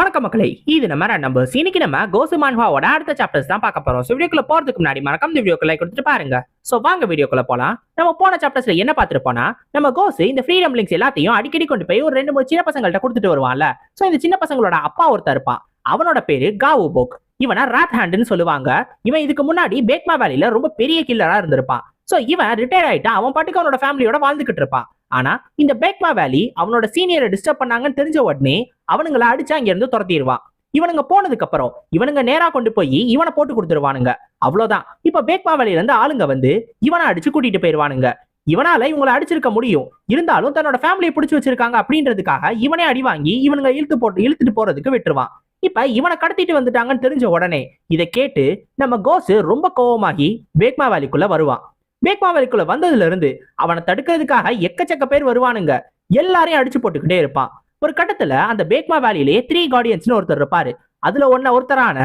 வணக்கம் மக்களை. இது நம்ம நம்பர்ஸ் இன்னைக்கு நம்ம கோசு மான்ஹாவோட அடுத்த சாப்டர்ஸ் தான் பார்க்க போறோம். ஸோ வீடியோக்குள்ள போறதுக்கு முன்னாடி மறக்காம இந்த வீடியோக்கு லைக் கொடுத்துட்டு பாருங்க. ஸோ வாங்க வீடியோக்குள்ள போலாம். நம்ம போன சாப்டர்ஸ்ல என்ன பார்த்துருப்போம்னா நம்ம கோசு இந்த ஃப்ரீடம் லிங்க்ஸ் எல்லாத்தையும் அடிக்கடி கொண்டு போய் ஒரு ரெண்டு மூணு சின்ன பசங்கள்ட்ட கொடுத்துட்டு வருவான்ல. ஸோ இந்த சின்ன பசங்களோட அப்பா ஒருத்தர் இருப்பான். அவனோட பேரு காவு போக் இவனா ராத் ஹேண்டுன்னு சொல்லுவாங்க. இவன் இதுக்கு முன்னாடி பேக்மா வேலியில ரொம்ப பெரிய கில்லரா இருந்திருப்பான். ஸோ இவன் ரிட்டையர் ஆயிட்டான் அவன் பாட்டுக்கு அவனோட ஃபேமிலியோட வாழ்ந்துகிட்டு இருப்பான். ஆனா இந்த பேக்மா வேலி அவனோட சீனியரை டிஸ்டர்ப் பண்ணாங்கன்னு தெரிஞ்ச உடனே அவனுங்களை அடிச்சு அங்க இருந்து துரத்திடுவான். இவனுங்க போனதுக்கு அப்புறம் இவனுங்க நேரா கொண்டு போய் இவனை போட்டு கொடுத்துருவானுங்க. அவ்வளவுதான். இப்ப பேக்மா வேலையில இருந்து ஆளுங்க வந்து இவனை அடிச்சு கூட்டிட்டு போயிருவானுங்க. இவனால இவங்களை அடிச்சிருக்க முடியும். இருந்தாலும் தன்னோட ஃபேமிலியை பிடிச்சி வச்சிருக்காங்க அப்படின்றதுக்காக இவனே அடி வாங்கி இவனுங்க இழுத்து போட்டு இழுத்துட்டு போறதுக்கு விட்டுருவான். இப்ப இவனை கடத்திட்டு வந்துட்டாங்கன்னு தெரிஞ்ச உடனே இதை கேட்டு நம்ம கோசு ரொம்ப கோவமாகி பேக்மா வேலிக்குள்ள வருவான். பேக்மா வேலிக்குள்ள வந்ததுல இருந்து அவனை தடுக்கிறதுக்காக எக்கச்சக்க பேர் வருவானுங்க. எல்லாரையும் அடிச்சு போட்டுக்கிட்டே இருப்பான். ஒரு கட்டத்துல அந்த பேக்மா வேலியிலேயே த்ரீ கார்டியன்ஸ்னு ஒருத்தர் இருப்பாரு. அதுல ஒன்ன ஒருத்தரான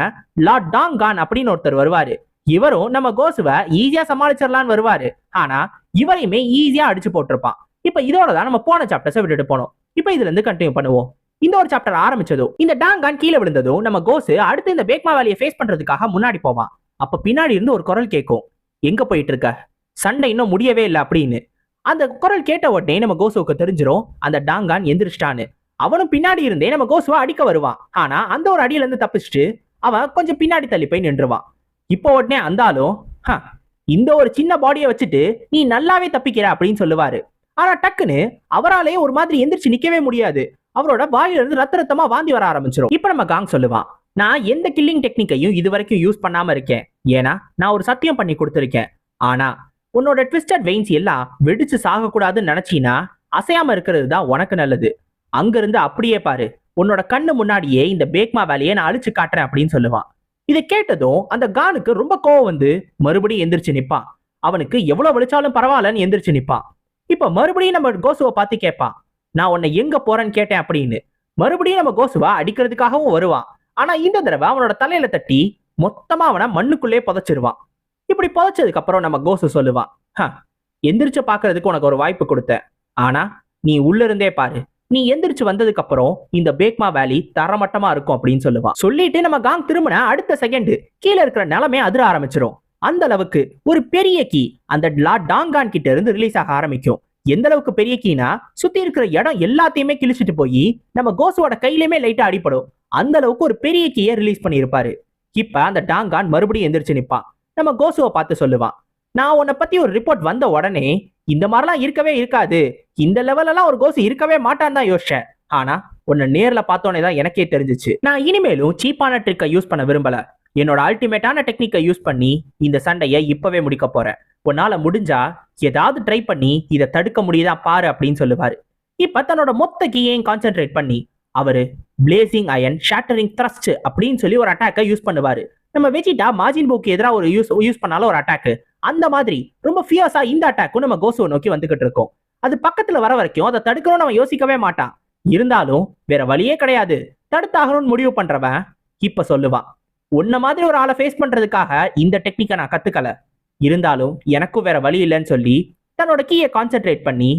லார்ட் டாங் கான் அப்படின்னு ஒருத்தர் வருவாரு. இவரும் நம்ம கோசுவை ஈஸியா சமாளிச்சிடலான்னு வருவாரு. ஆனா இவரையுமே ஈஸியா அடிச்சு போட்டிருப்பான். இப்ப இதோட தான் நம்ம போன சாப்டர்ஸை விட்டுட்டு போனோம். இப்ப இதுல இருந்து கண்டினியூ பண்ணுவோம். இந்த ஒரு சாப்டர் ஆரம்பிச்சதும் இந்த டாங்கான் கீழே விழுந்ததும் நம்ம கோசு அடுத்து இந்த பேக்மா வேலியை ஃபேஸ் பண்றதுக்காக முன்னாடி போவான். அப்ப பின்னாடி இருந்து ஒரு குரல் கேட்கும். எங்க போயிட்டு இருக்க? சண்டை இன்னும் முடியவே இல்லை அப்படின்னு. அந்த குரல் கேட்ட உடனே நம்ம கோசுவுக்கு தெரிஞ்சிரும் அந்த டாங்கான் எந்திரிச்சிட்டான்னு. அவனும் பின்னாடி இருந்தே நம்ம கோசுவை அடிக்க வருவான். ஆனா அந்த ஒரு அடியில இருந்து தப்பிச்சுட்டு அவன் கொஞ்சம் பின்னாடி தள்ளி போய் நின்றுவான். இப்போ உடனே அந்தாலும் "ஹ, இந்த ஒரு சின்ன பாடியை வச்சுட்டு நீ நல்லாவே தப்பிக்கிற அப்படின்னு சொல்லுவாரு. ஆனா டக்குன்னு அவராலேயே ஒரு மாதிரி எந்திரிச்சு நிக்கவே முடியாது. அவரோட வாயில இருந்து ரத்த ரத்தமா வாந்தி வர ஆரம்பிச்சிடும் இப்போ நம்ம காங் சொல்லுவான் நான் எந்த கில்லிங் டெக்னிக்கையும் இது வரைக்கும் யூஸ் பண்ணாம இருக்கேன். ஏன்னா நான் ஒரு சத்தியம் பண்ணி கொடுத்துருக்கேன். ஆனா உன்னோட ட்விஸ்டட் வெயின்ஸ் எல்லாம் வெடிச்சு சாகக்கூடாதுன்னு நினைச்சீனா அசையாம இருக்கிறது தான் உனக்கு நல்லது. அங்கிருந்து அப்படியே பாரு உன்னோட கண்ணு முன்னாடியே இந்த பேக்மா வேலையை நான் அழிச்சு காட்டுறேன் அப்படின்னு சொல்லுவான். இதை கேட்டதும் அந்த கானுக்கு ரொம்ப கோவம் வந்து மறுபடியும் எந்திரிச்சு நிற்பான் அவனுக்கு எவ்வளவு வலிச்சாலும் பரவாயில்லன்னு எந்திரிச்சு நிற்பான் இப்ப மறுபடியும் நம்ம கோசுவை பார்த்து கேட்பான் நான் உன்னை எங்க போறேன்னு கேட்டேன் அப்படின்னு. மறுபடியும் நம்ம கோசுவா அடிக்கிறதுக்காகவும் வருவான். ஆனா இந்த தடவை அவனோட தலையில தட்டி மொத்தமா அவனை மண்ணுக்குள்ளே புதைச்சிருவான். இப்படி புதைச்சதுக்கு அப்புறம் நம்ம கோசு சொல்லுவான் "ஹ, எந்திரிச்சு பாக்குறதுக்கு உனக்கு ஒரு வாய்ப்பு கொடுத்தேன். ஆனா நீ உள்ள இருந்தே பாரு. நீ எந்திரிச்சு வந்ததுக்கு அப்புறம் இந்த பேக்மா வேலி தரமட்டமா இருக்கும் அப்படின்னு சொல்லுவான். சொல்லிட்டு நம்ம காங் திரும்பின அடுத்த செகண்ட் கீழே இருக்கிற நிலமே அதிர ஆரம்பிச்சிரும். அந்த அளவுக்கு ஒரு பெரிய கீ அந்த லா டாங்கான் கிட்ட இருந்து ரிலீஸ் ஆக ஆரம்பிக்கும். எந்த அளவுக்கு பெரிய கீனா சுத்தி இருக்கிற இடம் எல்லாத்தையுமே கிழிச்சிட்டு போய் நம்ம கோசுவோட கையிலுமே லைட்டா அடிபடும் அந்த அளவுக்கு ஒரு பெரிய கீயை ரிலீஸ் பண்ணியிருப்பாரு. இப்ப அந்த டாங்கான் மறுபடியும் எந்திரிச்சு நிற்பான் நம்ம கோசுவை பார்த்து சொல்லுவான். நான் உன்னை பத்தி ஒரு ரிப்போர்ட் வந்த உடனே இந்த மாதிரிலாம் இருக்கவே இருக்காது. இந்த லெவலெல்லாம் ஒரு கோசு இருக்கவே மாட்டான்னு தான் யோசிச்சேன். ஆனா உன்னை நேர்ல பார்த்தோன்னே தான் எனக்கே தெரிஞ்சுச்சு. நான் இனிமேலும் சீப்பான ட்ரிக்கை யூஸ் பண்ண விரும்பல. என்னோட அல்டிமேட்டான டெக்னிக்கை யூஸ் பண்ணி இந்த சண்டையை இப்பவே முடிக்க போறேன். உன்னால முடிஞ்சா ஏதாவது ட்ரை பண்ணி இதை தடுக்க முடியுதா பாரு அப்படின்னு சொல்லுவாரு. இப்ப தன்னோட மொத்த கீயையும் கான்சென்ட்ரேட் பண்ணி அவர் பிளேசிங் அயன் ஷேட்டரிங் த்ரஸ்ட் அப்படின்னு சொல்லி ஒரு அட்டாக்கை யூஸ் பண்ணுவார். நம்ம வெஜிட்டா மாஜின் போக்கு எதிராக ஒரு யூஸ் யூஸ் பண்ணாலும் ஒரு அட்டாக் அந்த மாதிரி ரொம்ப ஃபியர்ஸா இந்த அட்டாக்கும் நம்ம கோசுவை நோக்கி வந்துகிட்டு இருக்கோம். அது பக்கத்துல வர வரைக்கும் அதை தடுக்கணும்னு நம்ம யோசிக்கவே மாட்டான். இருந்தாலும் வேற வழியே கிடையாது. தடுத்தாகணும்னு முடிவு பண்றவன் இப்ப சொல்லுவான். உன்ன மாதிரி ஒரு ஆளை ஃபேஸ் பண்றதுக்காக இந்த டெக்னிக்கை நான் கத்துக்கல. இருந்தாலும் எனக்கும் வேற வழி இல்லைன்னு சொல்லி தன்னோட கீயை கான்சென்ட்ரேட் பண்ணி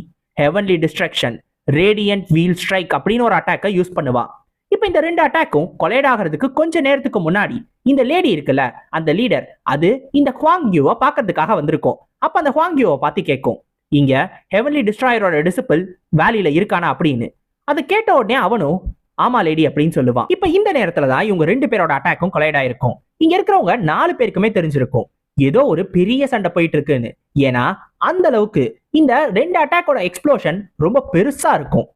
heavenly distraction radiant wheel strike அப்படின்னு ஒரு அட்டாக்கை யூஸ் பண்ணுவான் இப்போ இந்த ரெண்டு அட்டாக்கும் கொலைட் ஆகிறதுக்கு கொஞ்ச நேரத்துக்கு முன்னாடி இந்த லேடி இருக்குல்ல அந்த லீடர் அது இந்த ஹுவாங்கியூவை பார்க்கறதுக்காக வந்திருக்கும். அப்போ அந்த ஹுவாங்கியூவை பார்த்து கேட்கும் இங்க ஹெவன்லி டிஸ்ட்ராயரோட டிசிபிள் வேலியில இருக்கானா அப்படின்னு. அதை கேட்ட உடனே அவனும் ஆமா லேடி அப்படின்னு சொல்லுவான். இப்போ இந்த நேரத்துல தான் இவங்க ரெண்டு பேரோட அட்டாக்கும் கொலைட் ஆயிருக்கும். இங்க இருக்கிறவங்க நாலு பேருக்குமே தெரிஞ்சிருக்கும். ஏதோ ஒரு பெரிய சண்டை போயிட்டு இருக்குன்னு. ஏன்னா அந்த அளவுக்கு இந்த ரெண்டு அட்டாக்கோட எக்ஸ்ப்ளோஷன் ரொம்ப பெருசா இருக்கும்.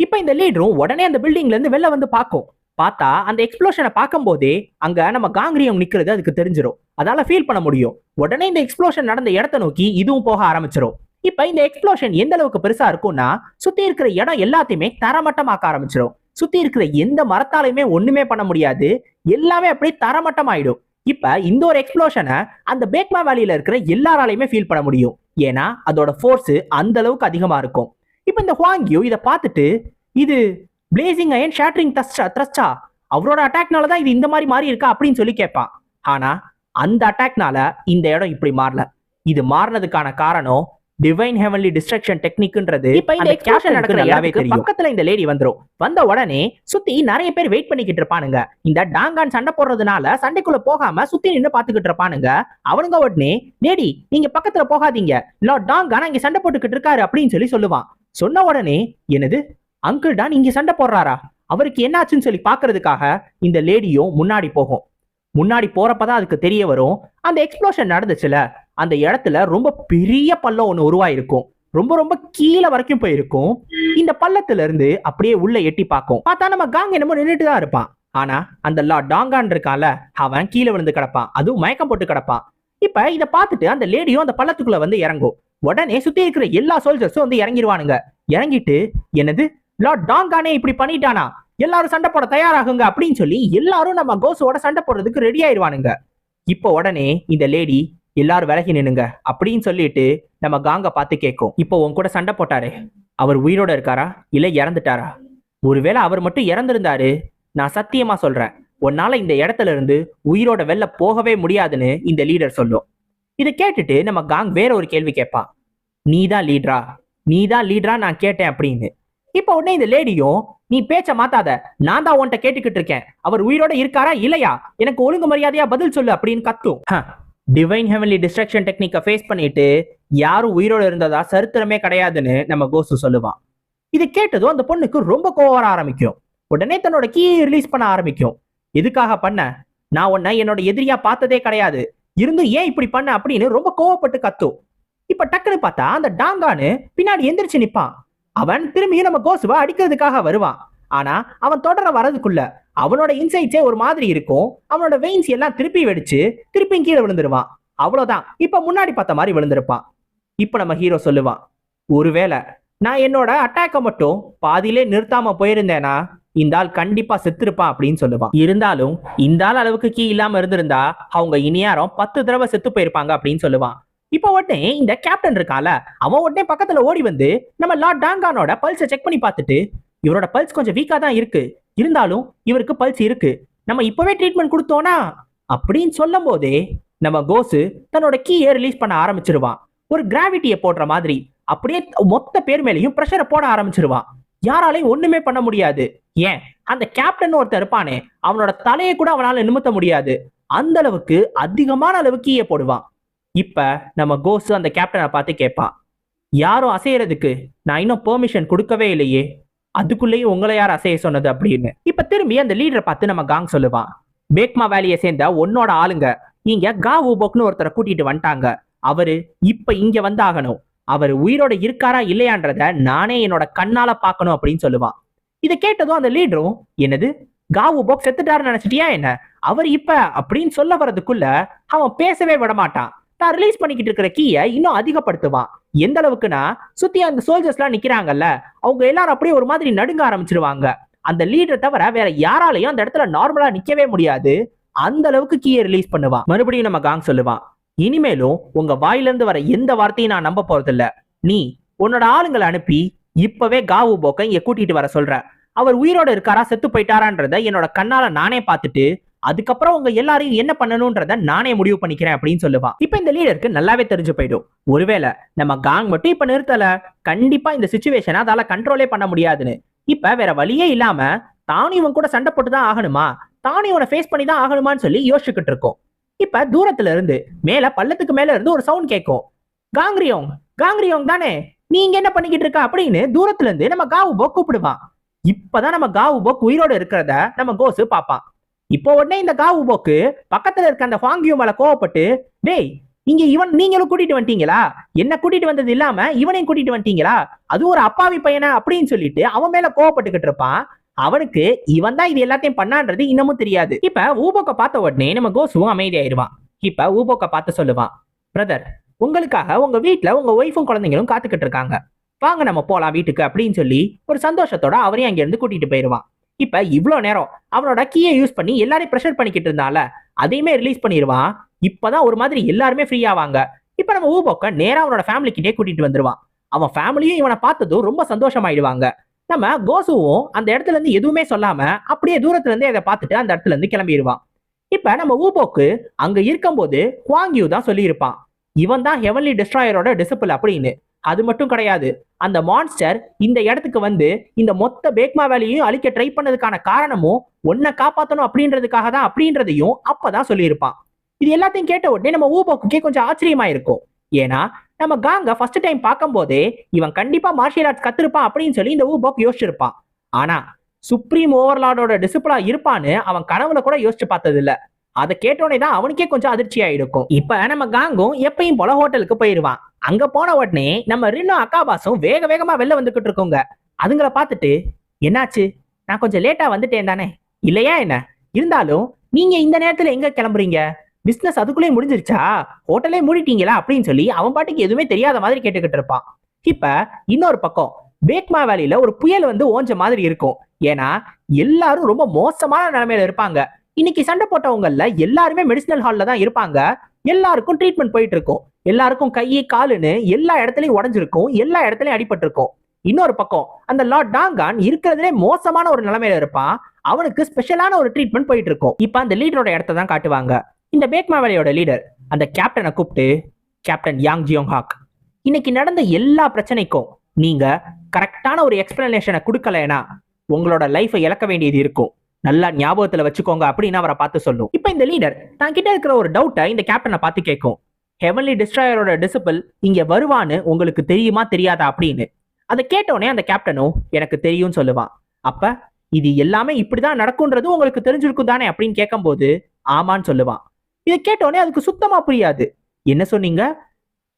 இப்ப இந்த லீடரும் உடனே அந்த பில்டிங்ல இருந்து வெளில வந்து பார்க்கும். பார்த்தா அந்த எக்ஸ்ப்ளோஷனை பார்க்கும்போதே அங்க நம்ம காங்கிரியம் நிக்கிறது அதுக்கு தெரிஞ்சிடும் அதால ஃபீல் பண்ண முடியும். உடனே இந்த எக்ஸ்ப்ளோஷன் நடந்த இடத்த நோக்கி இதுவும் போக ஆரம்பிச்சிடும் இப்ப இந்த எக்ஸ்ப்ளோஷன் எந்த அளவுக்கு பெருசா இருக்கும்னா சுத்தி இருக்கிற இடம் எல்லாத்தையுமே தரமட்டமாக்க ஆரம்பிச்சிடும் சுத்தி இருக்கிற எந்த மரத்தாலையுமே ஒண்ணுமே பண்ண முடியாது. எல்லாமே அப்படியே தரமட்டம் ஆயிடும் இப்ப இந்த ஒரு எக்ஸ்ப்ளோஷனை அந்த பேக்மா வேலியில இருக்கிற எல்லாராலையுமே ஃபீல் பண்ண முடியும். ஏன்னா அதோட ஃபோர்ஸ் அந்த அளவுக்கு அதிகமா இருக்கும். இப்போ இந்த ஹுவாங்கியூ இதை பார்த்துட்டு இது பிளேசிங் அயன் ஷேட்டரிங் தஸ்டா த்ரஸ்டா அவரோட அட்டாக்னால தான் இது இந்த மாதிரி மாறி இருக்கா அப்படின்னு சொல்லி கேட்பான். ஆனா அந்த அட்டாக்னால இந்த இடம் இப்படி மாறல. இது மாறினதுக்கான காரணம் டிவைன் ஹெவன்லி டிஸ்ட்ரக்ஷன் டெக்னிக்ன்றது இப்ப இந்த அந்த explosion caption நடக்கிற நல்லாவே இடத்துக்கு தெரியும். பக்கத்துல இந்த லேடி வந்துரும். வந்த உடனே சுத்தி நிறைய பேர் வெயிட் பண்ணிக்கிட்டு இருப்பானுங்க. இந்த டாங்கான் சண்டை போடுறதுனால சண்டைக்குள்ள போகாம சுத்தி நின்னு பாத்துக்கிட்டு இருப்பானுங்க. அவனுங்க உடனே லேடி நீங்க பக்கத்துல போகாதீங்க. லார்ட் டாங்கான் இங்க சண்டை போட்டுக்கிட்டு இருக்காரு அப்படின்னு சொல்லி சொல்லுவான். சொன்ன உடனே என்னது? அங்கிள் டான் இங்க சண்டை போடுறாரா? அவருக்கு என்னாச்சுன்னு சொல்லி பாக்குறதுக்காக இந்த லேடியும் முன்னாடி போகும். முன்னாடி போறப்பதான் அதுக்கு தெரிய வரும். அந்த எக்ஸ்ப்ளோஷன் நடந்துச்சுல. அந்த இடத்துல ரொம்ப பெரிய பள்ளம் ஒண்ணு உருவாயிருக்கும். ரொம்ப ரொம்ப கீழே வரைக்கும் போயிருக்கும். இந்த பள்ளத்துல இருந்து அப்படியே உள்ள எட்டி பார்க்கும். பார்த்தா நம்ம காங் என்னமோ நின்றுட்டு தான் இருப்பான். ஆனா அந்த லா டாங்கான் இருக்கான்ல அவன் கீழே விழுந்து கிடப்பான். அதுவும் மயக்கம் போட்டு கிடப்பான். இப்ப இத பார்த்துட்டு அந்த லேடியும் அந்த பள்ளத்துக்குள்ள வந்து இறங்கும். உடனே சுத்தி இருக்கிற எல்லா சோல்ஜர்ஸும் வந்து இறங்கிடுவானுங்க இறங்கிட்டு என்னது? லா டாங்கானே இப்படி பண்ணிட்டானா? எல்லாரும் சண்டை போட தயாராகுங்க அப்படின்னு சொல்லி எல்லாரும் நம்ம கோஸோட சண்டை போடுறதுக்கு ரெடி ஆயிடுவானுங்க இப்போ உடனே இந்த லேடி எல்லாரும் விலகி நின்னுங்க அப்படின்னு சொல்லிட்டு நம்ம காங்க பார்த்து கேட்கும். இப்போ உன் கூட சண்டை போட்டாரு. அவர் உயிரோட இருக்காரா? இல்ல இறந்துட்டாரா? ஒருவேளை அவர் மட்டும் இறந்திருந்தாரு. நான் சத்தியமா சொல்றேன். உன்னால இந்த இடத்துல இருந்து உயிரோட வெளில போகவே முடியாதுன்னு இந்த லீடர் சொல்லும். இதை கேட்டுட்டு நம்ம காங் வேற ஒரு கேள்வி கேட்பான். நீ தான் லீடரா நீ தான் லீடரா நான் கேட்டேன் அப்படின்னு. இப்போ உடனே இந்த லேடியும் நீ பேச்ச மாத்தாத. நான் தான் உன்கிட்ட கேட்டுக்கிட்டு இருக்கேன். அவர் உயிரோட இருக்காரா? இல்லையா? எனக்கு ஒழுங்கு மரியாதையா பதில் சொல்லு அப்படின்னு கத்தும். டிவைன் ஹெவன்லி டிஸ்ட்ரக்ஷன் டெக்னிக்கை ஃபேஸ் பண்ணிட்டு யாரும் உயிரோட இருந்ததா? சரித்திரமே கிடையாதுன்னு நம்ம கோசு சொல்லுவான். இது கேட்டதும் அந்த பொண்ணுக்கு ரொம்ப கோவம் வர ஆரம்பிக்கும். உடனே தன்னோட கீயை ரிலீஸ் பண்ண ஆரம்பிக்கும். எதுக்காக பண்ண? நான் உன்னை என்னோட எதிரியா பார்த்ததே கிடையாது. இருந்தும் ஏன் இப்படி பண்ண அப்படின்னு ரொம்ப கோவப்பட்டு கத்தும். இப்ப டக்குன்னு பார்த்தா அந்த டாங்கானு பின்னாடி எந்திரிச்சு நிப்பான். அவன் திரும்பியும் நம்ம கோசுவை அடிக்கிறதுக்காக வருவான். ஆனா அவன் தொடர வரதுக்குள்ள அவனோட இன்சைட்ஸே ஒரு மாதிரி இருக்கும். அவனோட வெயின்ஸ் எல்லாம் திருப்பி வெடிச்சு திருப்பியும் கீழே விழுந்துருவான். அவ்வளவுதான். இப்ப முன்னாடி பார்த்த மாதிரி விழுந்திருப்பான். இப்ப நம்ம ஹீரோ சொல்லுவான் ஒருவேளை நான் என்னோட அட்டாக்கை மட்டும் பாதியிலே நிறுத்தாம போயிருந்தேனா இந்த ஆள் கண்டிப்பா செத்துருப்பான் அப்படின்னு சொல்லுவான். இருந்தாலும் இந்த ஆள் அளவுக்கு கீ இல்லாம இருந்திருந்தா அவங்க இனியாரம் பத்து தடவை செத்து போயிருப்பாங்க அப்படின்னு சொல்லுவான். இப்போ உடனே இந்த கேப்டன் இருக்கால அவன் உடனே பக்கத்துல ஓடி வந்து நம்ம லார்ட் டாங்கானோட பல்ஸை செக் பண்ணி பார்த்துட்டு இவரோட பல்ஸ் கொஞ்சம் வீக்கா தான் இருக்கு. இருந்தாலும் இவருக்கு பல்ஸ் இருக்கு. நம்ம இப்பவே ட்ரீட்மெண்ட் கொடுத்தோனா அப்படின்னு சொல்லும் போதே நம்ம கோசு தன்னோட கீயை ரிலீஸ் பண்ண ஆரம்பிச்சிருவான். ஒரு கிராவிட்டியை போடுற மாதிரி அப்படியே மொத்த பேர் மேலேயும் ப்ரெஷரை போட ஆரம்பிச்சிருவான். யாராலையும் ஒண்ணுமே பண்ண முடியாது. ஏன்? அந்த கேப்டன் ஒருத்தர் இருப்பானே அவனோட தலையை கூட அவனால நிமித்த முடியாது. அந்த அளவுக்கு அதிகமான அளவு கீயை போடுவான். இப்ப நம்ம கோசு அந்த கேப்டனை பார்த்து கேட்பான் யாரும் அசையறதுக்கு நான் இன்னும் பெர்மிஷன் கொடுக்கவே இல்லையே. அதுக்குள்ளேயும் உங்களை யார் அசைய சொன்னது அப்படின்னு. இப்ப திரும்பி அந்த லீடரை பார்த்து நம்ம காங் சொல்லுவான். பேக்மா வேலையை சேர்ந்த உன்னோட ஆளுங்க நீங்க கா ஊபோக்னு ஒருத்தரை கூட்டிட்டு வந்துட்டாங்க. அவரு இப்ப இங்க வந்தாகணும். அவர் உயிரோட இருக்காரா இல்லையான்றத நானே என்னோட கண்ணால பார்க்கணும் அப்படின்னு சொல்லுவான். இதை கேட்டதும் அந்த லீடரும் என்னது? காவு போக் செத்துட்டாருன்னு நினைச்சிட்டியா என்ன? அவர் இப்ப அப்படின்னு சொல்ல வர்றதுக்குள்ள அவன் பேசவே விட மாட்டான். தான் ரிலீஸ் பண்ணிக்கிட்டு இருக்கிற கீயை இன்னும் அதிகப்படுத்துவான் எந்த அளவுக்குன்னா சுத்தி அந்த சோல்ஜர்ஸ் எல்லாம் நிக்கிறாங்கல்ல அவங்க எல்லாரும் அப்படியே ஒரு மாதிரி நடுங்க ஆரம்பிச்சிருவாங்க. அந்த லீடரை தவிர வேற யாராலையும் அந்த இடத்துல நார்மலா நிக்கவே முடியாது. அந்த அளவுக்கு கீயை ரிலீஸ் பண்ணுவான் மறுபடியும் நம்ம காங் சொல்லுவான் இனிமேலும் உங்க வாயிலிருந்து வர எந்த வார்த்தையும் நான் நம்ப போறதில்ல. நீ உன்னோட ஆளுங்களை அனுப்பி இப்பவே காவு போக்க இங்க கூட்டிட்டு வர சொல்ற. அவர் உயிரோட இருக்காரா செத்து போயிட்டாரான்றத என்னோட கண்ணால நானே பார்த்துட்டு அதுக்கப்புறம் உங்க எல்லாரையும் என்ன பண்ணணும்ன்றத நானே முடிவு பண்ணிக்கிறேன் அப்படின்னு சொல்லுவான் இப்ப இந்த லீடருக்கு நல்லாவே தெரிஞ்சு போயிடும். ஒருவேளை நம்ம காங் மட்டும் இப்ப நிறுத்தல கண்டிப்பா இந்த சுச்சுவேஷனை அதால கண்ட்ரோலே பண்ண முடியாதுன்னு. இப்ப வேற வழியே இல்லாம தானும் இவன் கூட சண்டை போட்டு தான் ஆகணுமா? தானும் இவனை ஃபேஸ் பண்ணி தான் ஆகணுமான்னு சொல்லி யோசிச்சுக்கிட்டு இருக்கோம். இப்ப தூரத்துல இருந்து மேல பள்ளத்துக்கு மேல இருந்து ஒரு சவுண்ட் கேட்கும். காங்கிரியோங் காங்கிரியோங் தானே? நீங்க என்ன பண்ணிக்கிட்டு இருக்க? அப்படின்னு தூரத்துல இருந்து நம்ம காவுபோ கூப்பிடுவான். இப்பதான் நம்ம காவுபோக் உயிரோட இருக்கிறத நம்ம கோசு பாப்பான் இப்போ உடனே இந்த காவுபோக்கு பக்கத்துல இருக்க அந்த ஃபாங்கியூ மேல கோவப்பட்டு டேய் இங்க இவன் நீங்களும் கூட்டிட்டு வந்துட்டீங்களா? என்ன கூட்டிட்டு வந்தது இல்லாம இவனையும் கூட்டிட்டு வந்துட்டீங்களா? அது ஒரு அப்பாவி பையனா? அப்படின்னு சொல்லிட்டு அவன் மேல கோவப்பட்டுக்கிட்டு இருப்பான். அவனுக்கு இவன் தான் இது எல்லாத்தையும் பண்ணான்றது இன்னமும் தெரியாது. இப்ப ஊபோக்க பார்த்த உடனே நம்ம கோசுவும் அமைதியாயிருவான். இப்ப ஊபோக்க பார்த்து சொல்லுவான் பிரதர் உங்களுக்காக உங்க வீட்டுல உங்க ஒய்ஃபும் குழந்தைங்களும் காத்துக்கிட்டு இருக்காங்க. வாங்க நம்ம போலாம் வீட்டுக்கு அப்படின்னு சொல்லி ஒரு சந்தோஷத்தோட அவரையும் அங்கிருந்து கூட்டிட்டு போயிருவான். இப்ப இவ்வளோ நேரம் அவனோட கீயை யூஸ் பண்ணி எல்லாரையும் ப்ரெஷர் பண்ணிக்கிட்டு இருந்தால அதையுமே ரிலீஸ் பண்ணிடுவான் இப்பதான் ஒரு மாதிரி எல்லாருமே ஃப்ரீ ஆவாங்க. இப்ப நம்ம ஊபோக்க நேராக அவனோட ஃபேமிலிக்கிட்டே கூட்டிட்டு வந்துருவான். அவன் ஃபேமிலியும் இவனை பார்த்ததும் ரொம்ப சந்தோஷமாயிடுவாங்க. நம்ம கோசுவும் அந்த இடத்துல இருந்து எதுவுமே சொல்லாம அப்படியே தூரத்துல இருந்தே அதை பார்த்துட்டு அந்த இடத்துல இருந்து கிளம்பிடுவான் இப்ப நம்ம ஊபோக்கு அங்க இருக்கும்போது குவாங்கியூ தான் சொல்லியிருப்பான். இவன் தான் ஹெவன்லி டிஸ்ட்ராயரோட டிசிப்பிள் அப்படின்னு. அது மட்டும் கிடையாது. அந்த மான்ஸ்டர் இந்த இடத்துக்கு வந்து இந்த மொத்த பேக்மா வேலையையும் அழிக்க ட்ரை பண்ணதுக்கான காரணமும் உன்னை காப்பாற்றணும் அப்படின்றதுக்காக தான் அப்படின்றதையும் அப்பதான் சொல்லியிருப்பான். இது எல்லாத்தையும் கேட்ட உடனே நம்ம ஊபோக்குக்கே கொஞ்சம் ஆச்சரியமா இருக்கும் ஏன்னா நம்ம காங்க ஃபர்ஸ்ட் டைம் பார்க்கும்போதே இவன் கண்டிப்பா மார்ஷியல் ஆர்ட்ஸ் கத்திருப்பான் அப்படின்னு சொல்லி இந்த ஊபோக் யோசிச்சிருப்பான். ஆனா சுப்ரீம் ஓவர்லார்டோட டிசிப்ளா இருப்பான்னு அவன் கனவுல கூட யோசிச்சு பார்த்தது இல்லை அதை கேட்டோடனே தான் அவனுக்கே கொஞ்சம் அதிர்ச்சியா இருக்கும் இப்ப நம்ம காங்கும் எப்பயும் போல ஹோட்டலுக்கு போயிருவான். அங்க போன உடனே நம்ம ரின்னும் அக்காபாசும் வேக வேகமா வெளில வந்துகிட்டு இருக்கோங்க. அதுங்களை பார்த்துட்டு என்னாச்சு? நான் கொஞ்சம் லேட்டா வந்துட்டேன் தானே? இல்லையா என்ன? இருந்தாலும் நீங்க இந்த நேரத்துல எங்க கிளம்புறீங்க? பிசினஸ் அதுக்குள்ளேயே முடிஞ்சிருச்சா? ஹோட்டலே மூடிட்டீங்களா? அப்படின்னு சொல்லி அவன் பாட்டுக்கு எதுவுமே தெரியாத மாதிரி கேட்டுக்கிட்டு இருப்பான். இப்ப இன்னொரு பக்கம் பேக்மா வேலியில ஒரு புயல் வந்து ஓஞ்ச மாதிரி இருக்கும். ஏன்னா எல்லாரும் ரொம்ப மோசமான நிலைமையில இருப்பாங்க. இன்னைக்கு சண்டை போட்டவங்கல்ல எல்லாருமே மெடிசனல் ஹாலில் தான் இருப்பாங்க. எல்லாருக்கும் ட்ரீட்மெண்ட் போயிட்டு இருக்கும். எல்லாருக்கும் கை காலுன்னு எல்லா இடத்துலையும் உடஞ்சிருக்கும். எல்லா இடத்துலையும் அடிபட்டிருக்கும். இன்னொரு பக்கம் அந்த லார்ட் டாங்கான் இருக்கிறதுலே மோசமான ஒரு நிலைமையில இருப்பான். அவனுக்கு ஸ்பெஷலான ஒரு ட்ரீட்மெண்ட் போயிட்டு இருக்கும். இப்போ அந்த லீடரோட இடத்த தான் காட்டுவாங்க. இந்த பேக்மாவேலையோட லீடர் அந்த கேப்டனை கூப்பிட்டு கேப்டன் யாங் ஜியோங் ஹாக் இன்னைக்கு நடந்த எல்லா பிரச்சனைக்கும் நீங்க கரெக்டான ஒரு எக்ஸ்பிளனேஷனை கொடுக்கலைன்னா உங்களோட லைஃபை இழக்க வேண்டியது இருக்கும். நல்லா ஞாபகத்துல வச்சுக்கோங்க அப்படின்னு அவரை பார்த்து சொல்லும். இப்போ இந்த லீடர் தான் கிட்ட இருக்கிற ஒரு டவுட்டை இந்த கேப்டனை பார்த்து கேட்கும். ஹெவன்லி டிஸ்ட்ராயரோட டிசிபிள் இங்க வருவான்னு உங்களுக்கு தெரியுமா தெரியாதா அப்படின்னு. அதை கேட்டோடனே அந்த கேப்டனும் எனக்கு தெரியும்னு சொல்லுவான். அப்ப இது எல்லாமே இப்படிதான் நடக்கும்ன்றது உங்களுக்கு தெரிஞ்சிருக்கும் தானே அப்படின்னு கேட்கும்போது ஆமான்னு சொல்லுவான். இதை கேட்டோடனே அதுக்கு சுத்தமா புரியாது. என்ன சொன்னீங்க?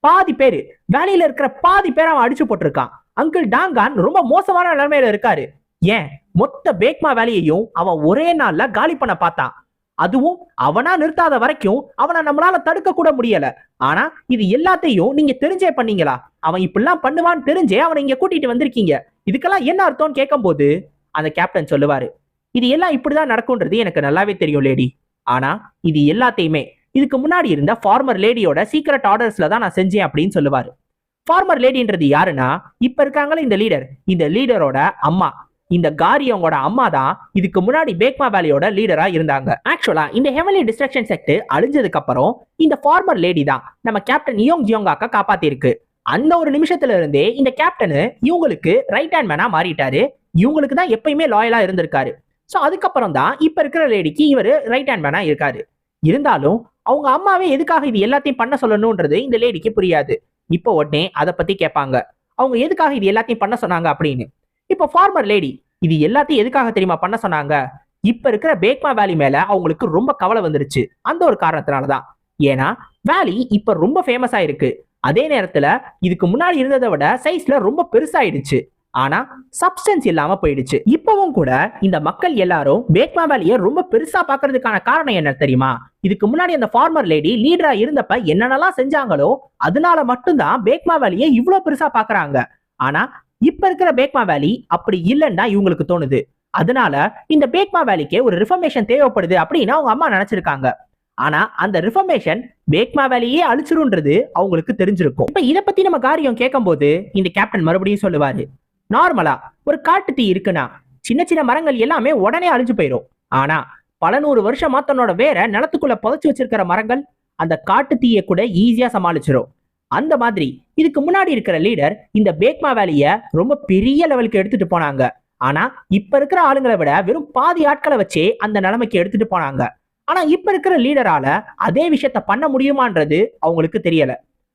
பாதி பேரு வேலையில இருக்கிற பாதி பேர் அவன் அடிச்சு போட்டிருக்கான். அங்கிள் டாங்கான் ரொம்ப மோசமான நிலைமையில இருக்காரு. ஏன்? மொத்த பேக்மா வேலையையும் அவன் ஒரே நாள்ல காலி பண்ண பார்த்தான். அதுவும் அவனா நிறுத்தாத வரைக்கும் அவனை நம்மளால தடுக்க கூட முடியல. ஆனா இது எல்லாத்தையும் நீங்க தெரிஞ்சே பண்ணீங்களா? அவன் இப்படிலாம் பண்ணுவான்னு தெரிஞ்சே அவனை இங்க கூட்டிட்டு வந்திருக்கீங்க. இதுக்கெல்லாம் என்ன அர்த்தம்னு கேட்கும்போது அந்த கேப்டன் சொல்லுவாரு இது எல்லாம் இப்படிதான் நடக்கும்ன்றது எனக்கு நல்லாவே தெரியும் லேடி. ஆனா இது எல்லாத்தையுமே இதுக்கு முன்னாடி இருந்த ஃபார்மர் லேடியோட சீக்ரெட் ஆர்டர்ஸ்ல தான் நான் செஞ்சேன் அப்படின்னு சொல்லுவாரு. ஃபார்மர் லேடின்றது யாருன்னா இப்ப இருக்காங்களே இந்த லீடர். இந்த லீடரோட அம்மா. இந்த காரியவங்களோட அம்மா தான் இதுக்கு முன்னாடி பேக்மா வேலியோட லீடரா இருந்தாங்க. ஆக்சுவலா இந்த ஹெவன்லி டிஸ்ட்ரக்ஷன் செக்ட் அழிஞ்சதுக்கு அப்புறம் இந்த ஃபார்மர் லேடி தான் நம்ம கேப்டன் யோங் ஜியோங்காக்க காப்பாத்திருக்கு அந்த ஒரு நிமிஷத்துல இருந்தே இந்த கேப்டனு இவங்களுக்கு ரைட் ஹேண்ட் மேனா மாறிட்டாரு. இவங்களுக்கு தான் எப்பயுமே லாயலா இருந்திருக்காரு. ஸோ அதுக்கப்புறம் தான் இப்ப இருக்கிற லேடிக்கு இவர் ரைட் ஹேண்ட் மேனா இருக்காரு. இருந்தாலும் அவங்க அம்மாவே எதுக்காக இது எல்லாத்தையும் பண்ண சொல்லணும்ன்றது இந்த லேடிக்கு புரியாது. இப்போ உடனே அதை பத்தி கேட்பாங்க. அவங்க எதுக்காக இது எல்லாத்தையும் பண்ண சொன்னாங்க அப்படின்னு? இப்போ ஃபார்மர் லேடி இது எல்லாத்தையும் எதுக்காக தெரியுமா பண்ண சொன்னாங்க? இப்ப இருக்கிற பேக்மா வேலி மேல அவங்களுக்கு ரொம்ப கவலை வந்துருச்சு. அந்த ஒரு காரணத்தினாலதான். ஏன்னா வேலி இப்ப ரொம்ப ஃபேமஸ் ஆயிருக்கு. அதே நேரத்துல இதுக்கு முன்னாடி இருந்ததை விட சைஸ்ல ரொம்ப பெருசாயிடுச்சு. ஆனா சப்ஸ்டன்ஸ் இல்லாம போயிடுச்சு. இப்பவும் கூட இந்த மக்கள் எல்லாரும் பேக்மா வேலியை ரொம்ப பெருசா பாக்குறதுக்கான காரணம் என்ன தெரியுமா? இதுக்கு முன்னாடி அந்த ஃபார்மர் லேடி லீடரா இருந்தப்ப என்னென்னலாம் செஞ்சாங்களோ அதனால மட்டும்தான் பேக்மா வேலியை இவ்வளவு பெருசா பாக்குறாங்க. ஆனா இப்ப இருக்கிற பேக்மா வேலி அப்படி இல்லைன்னா இவங்களுக்கு தோணுது. அதனால இந்த பேக்மா வேலிக்கே ஒரு ரிஃபர்மேஷன் தேவைப்படுது அப்படின்னு அவங்க அம்மா நினைச்சிருக்காங்க. ஆனா அந்த ரிஃபர்மேஷன் பேக்மா வேலையே அழிச்சிருன்றது அவங்களுக்கு தெரிஞ்சிருக்கும். இப்ப இதை பத்தி நம்ம காரியம் கேட்கும்போது இந்த கேப்டன் மறுபடியும் சொல்லுவாரு நார்மலா ஒரு காட்டு தீ இருக்குன்னா சின்ன சின்ன மரங்கள் எல்லாமே உடனே அழிஞ்சு போயிடும் ஆனா பல நூறு வருஷமா தன்னோட வேற நிலத்துக்குள்ள புதைச்சு வச்சிருக்கிற மரங்கள் அந்த காட்டு தீயை கூட ஈஸியா சமாளிச்சிரும். அந்த மாதிரி. இதுக்கு முன்னாடி இருக்கிற லீடர் இந்த பேக்மா வேலையை ரொம்ப பெரிய லெவலுக்கு எடுத்துட்டு போனாங்க. ஆனா இப்ப இருக்கிற ஆளுங்களை விட வெறும் பாதி ஆட்களை வச்சே அந்த நிலைமைக்கு எடுத்துட்டு போனாங்க. ஆனா இப்ப இருக்கிற லீடரால அதே விஷயத்த பண்ண முடியுமான்றது அவங்களுக்கு தெரியல.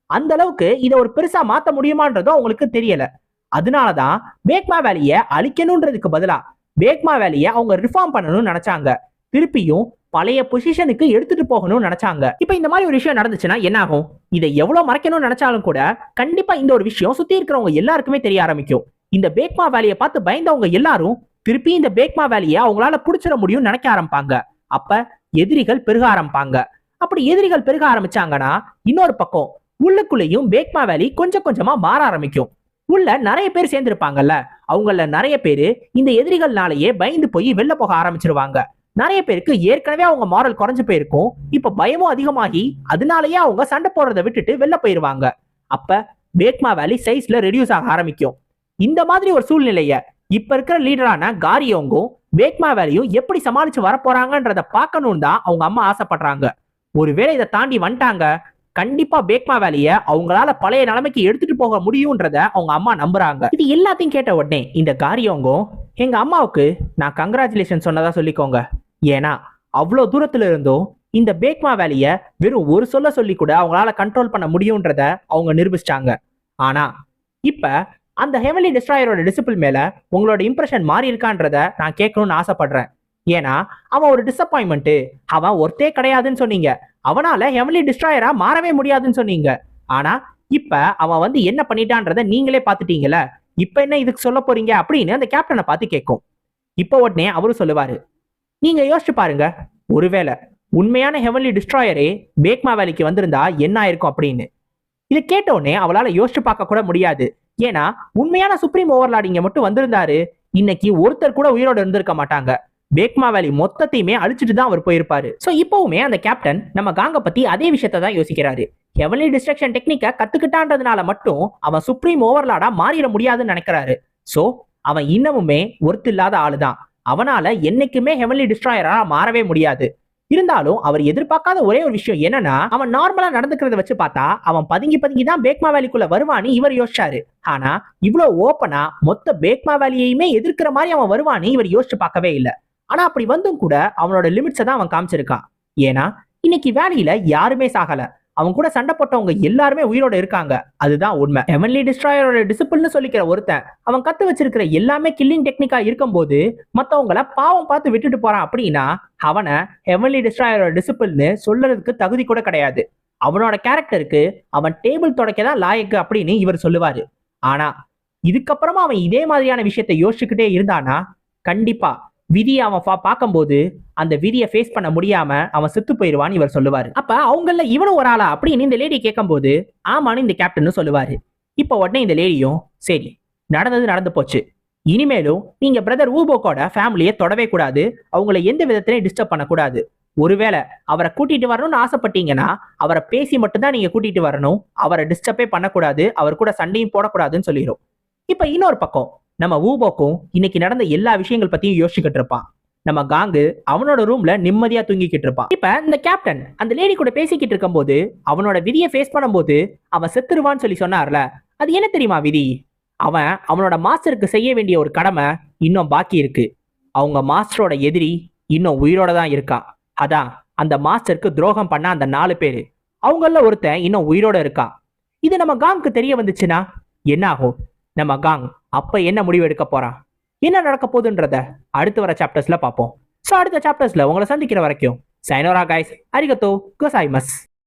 அந்த அளவுக்கு இதை ஒரு பெருசா மாத்த முடியுமான்றதும் அவங்களுக்கு தெரியல. அதனாலதான் பேக்மா வேலையை அழிக்கணும்ன்றதுக்கு பதிலா பேக்மா வேலையை அவங்க ரிஃபார்ம் பண்ணணும்னு நினைச்சாங்க. திருப்பியும் பழைய பொசிஷனுக்கு எடுத்துட்டு போகணும்னு நினைச்சாங்க. இப்போ இந்த மாதிரி ஒரு விஷயம் நடந்துச்சுன்னா என்ன ஆகும் இதை எவ்வளவு மறைக்கணும்னு நினைச்சாலும் கூட கண்டிப்பா இந்த ஒரு விஷயம் சுத்தி இருக்கிறவங்க எல்லாருக்குமே தெரிய ஆரம்பிக்கும். இந்த பேக்மா வேலையை பார்த்து பயந்தவங்க எல்லாரும் திருப்பி இந்த பேக்மா வேலையை அவங்களால புடிச்சிட முடியும்னு நினைக்க ஆரம்பிப்பாங்க. அப்ப எதிரிகள் பெருக ஆரம்பிப்பாங்க. அப்படி எதிரிகள் பெருக ஆரம்பிச்சாங்கன்னா இன்னொரு பக்கம் உள்ளுக்குள்ளேயும் பேக்மா வேலி கொஞ்சம் கொஞ்சமா மாற ஆரம்பிக்கும். உள்ள நிறைய பேர் சேர்ந்திருப்பாங்கல்ல அவங்கள நிறைய பேரு இந்த எதிரிகள்னாலேயே பயந்து போய் வெளில போக ஆரம்பிச்சிருவாங்க. நிறைய பேருக்கு ஏற்கனவே அவங்க மாரல் குறைஞ்சு போயிருக்கும். இப்ப பயமும் அதிகமாகி அதனாலயே அவங்க சண்டை போடுறதை விட்டுட்டு வெளில போயிருவாங்க. அப்ப பேக்மா வேலி சைஸ்ல ரெடியூஸ் ஆக ஆரம்பிக்கும். இந்த மாதிரி ஒரு சூழ்நிலைய இப்ப இருக்கிற லீடரான காரியோங்கும் வேக்மா வேலையும் எப்படி சமாளிச்சு வரப்போறாங்கன்றத பார்க்கணும்னு தான் அவங்க அம்மா ஆசைப்படுறாங்க. ஒருவேளை இதை தாண்டி வந்துட்டாங்க கண்டிப்பா பேக்மா வேலைய அவங்களால பழைய நிலைமைக்கு எடுத்துட்டு போக முடியும்ன்றத அவங்க அம்மா நம்புறாங்க. இது எல்லாத்தையும் கேட்ட உடனே இந்த காரியவங்கும் எங்க அம்மாவுக்கு நான் கங்க்ராச்சுலேஷன் சொன்னதா சொல்லிக்கோங்க. ஏன்னா அவ்வளோ தூரத்துல இருந்தும் இந்த பேக்மா வேலையை வெறும் ஒரு சொல்ல சொல்லி கூட அவங்களால கண்ட்ரோல் பண்ண முடியுன்றத அவங்க நிரூபிச்சிட்டாங்க. ஆனா இப்ப அந்த ஹெவன்லி டிஸ்ட்ராயரோட டிசிபிள் மேல உங்களோட இம்ப்ரெஷன் மாறி இருக்கான்றத நான் கேட்கணும்னு ஆசைப்படுறேன். ஏன்னா அவன் ஒரு டிசப்பாயின்மெண்ட் அவன் ஒருத்தே கிடையாதுன்னு சொன்னீங்க. அவனால ஹெவன்லி டிஸ்ட்ராயரா மாறவே முடியாதுன்னு சொன்னீங்க. ஆனா இப்ப அவன் வந்து என்ன பண்ணிட்டான்றத நீங்களே பாத்துட்டீங்கல்ல இப்ப என்ன இதுக்கு சொல்ல போறீங்க அப்படின்னு அந்த கேப்டனை பார்த்து கேட்கும். இப்போ உடனே அவரும் சொல்லுவாரு நீங்க யோசிச்சு பாருங்க. ஒருவேளை உண்மையான ஹெவன்லி டிஸ்ட்ராயரே பேக்மா வேலைக்கு வந்திருந்தா என்ன ஆயிருக்கும் அப்படின்னு. இது கேட்ட உடனே அவளால யோசிச்சு பார்க்க கூட முடியாது. ஏன்னா உண்மையான சுப்ரீம் ஓவர்லாடிங்க மட்டும் வந்திருந்தாரு. இன்னைக்கு ஒருத்தர் கூட உயிரோட இருந்திருக்க மாட்டாங்க. பேக்மா வேலி மொத்தத்தையுமே அழிச்சிட்டு தான் அவர் போயிருப்பாரு. ஸோ இப்போவுமே அந்த கேப்டன் நம்ம காங்க பத்தி அதே விஷயத்த தான் யோசிக்கிறாரு. ஹெவன்லி டிஸ்ட்ரக்ஷன் டெக்னிக்கை கத்துக்கிட்டான்றதுனால மட்டும் அவன் சுப்ரீம் ஓவர்லாடா மாறிட முடியாதுன்னு நினைக்கிறாரு. சோ அவன் இன்னமுமே ஒருத்து இல்லாத ஆளுதான். அவனால என்னைக்குமே ஹெவன்லி டிஸ்ட்ராயரா மாறவே முடியாது. இருந்தாலும் அவர் எதிர்பார்க்காத ஒரே ஒரு விஷயம் என்னன்னா அவன் நார்மலா நடந்துக்கிறத வச்சு பார்த்தா அவன் பதுங்கி பதுங்கி தான் பேக்மா வேலிக்குள்ள வருவான்னு இவர் யோசிச்சாரு. ஆனா இவ்வளவு ஓப்பனா மொத்த பேக்மா வேலியையுமே எதிர்க்கிற மாதிரி அவன் வருவான்னு இவர் யோசிச்சு பார்க்கவே இல்லை. ஆனா அப்படி வந்தும் கூட அவனோட லிமிட்ஸை தான் அவன் காமிச்சிருக்கான். ஏன்னா இன்னைக்கு வேலையில யாருமே சாகல. அவன் கூட சண்டை போட்டவங்க எல்லாருமே உயிரோட இருக்காங்க. அதுதான் உண்மை. ஹெவன்லி டிஸ்ட்ராயரோட டிசிப்ளின்னு சொல்லிக்கிற ஒருத்தன் அவன் கத்து வச்சிருக்கிற எல்லாமே கில்லிங் டெக்னிக்கா இருக்கும்போது மத்தவங்கள பாவம் பார்த்து விட்டுட்டு போறான் அப்படின்னா அவனை ஹெவன்லி டிஸ்ட்ராயரோட டிசிப்ளின்னு சொல்றதுக்கு தகுதி கூட கிடையாது. அவனோட கேரக்டருக்கு அவன் டேபிள் தொடக்க தான் லாயக்கு அப்படின்னு இவர் சொல்லுவாரு. ஆனா இதுக்கப்புறமா அவன் இதே மாதிரியான விஷயத்த யோசிச்சுக்கிட்டே இருந்தானா? கண்டிப்பா. விதியை அவன் பார்க்கும்போது அந்த விதியை ஃபேஸ் பண்ண முடியாம அவன் செத்து போயிடுவான்னு இவர் சொல்லுவாரு. அப்ப அவங்கள இவனும் ஒரு ஆளா? அப்படின்னு இந்த லேடி கேட்கும்போது ஆமான்னு இந்த கேப்டனும் சொல்லுவாரு. இப்போ உடனே இந்த லேடியும் சரி நடந்தது நடந்து போச்சு. இனிமேலும் நீங்க பிரதர் ஊபோக்கோட ஃபேமிலியை தொடவே கூடாது. அவங்கள எந்த விதத்திலையும் டிஸ்டர்ப் பண்ணக்கூடாது. ஒருவேளை அவரை கூட்டிட்டு வரணும்னு ஆசைப்பட்டீங்கன்னா அவரை பேசி மட்டும்தான் நீங்க கூட்டிட்டு வரணும். அவரை டிஸ்டர்பே பண்ணக்கூடாது. அவர் கூட சண்டையும் போடக்கூடாதுன்னு சொல்லிடும் இப்ப இன்னொரு பக்கம் நம்ம ஊபோக்கும் இன்னைக்கு நடந்த எல்லா விஷயங்கள் பத்தியும் யோசிச்சுக்கிட்டு இருப்பான். நம்ம காங்கு அவனோட ரூம்ல நிம்மதியா தூங்கிக்கிட்டு இருப்பான். இப்ப இந்த கேப்டன் அந்த லேடி கூட பேசிக்கிட்டு இருக்கும்போது அவனோட விதியை ஃபேஸ் பண்ணும்போது அவன் செத்துருவான்னு சொல்லி சொன்னார்ல அது என்ன தெரியுமா விதி? அவன் அவனோட மாஸ்டருக்கு செய்ய வேண்டிய ஒரு கடமை இன்னும் பாக்கி இருக்கு. அவங்க மாஸ்டரோட எதிரி இன்னும் உயிரோட தான் இருக்கா. அதான் அந்த மாஸ்டருக்கு துரோகம் பண்ண அந்த நாலு பேரு. அவங்கள ஒருத்தன் இன்னும் உயிரோட இருக்கா. இது நம்ம காங்க்கு தெரிய வந்துச்சுன்னா என்ன ஆகும்? நம்ம காங் அப்ப என்ன முடிவு எடுக்க போறான் என்ன நடக்க போகுதுன்றத அடுத்து வர சாப்டர்ஸ்ல பார்ப்போம். ஸோ அடுத்த சாப்டர்ஸ்ல உங்களை சந்திக்கிற வரைக்கும் சைனோரா கைஸ் அரிகத்தோ கோசாய்மஸ்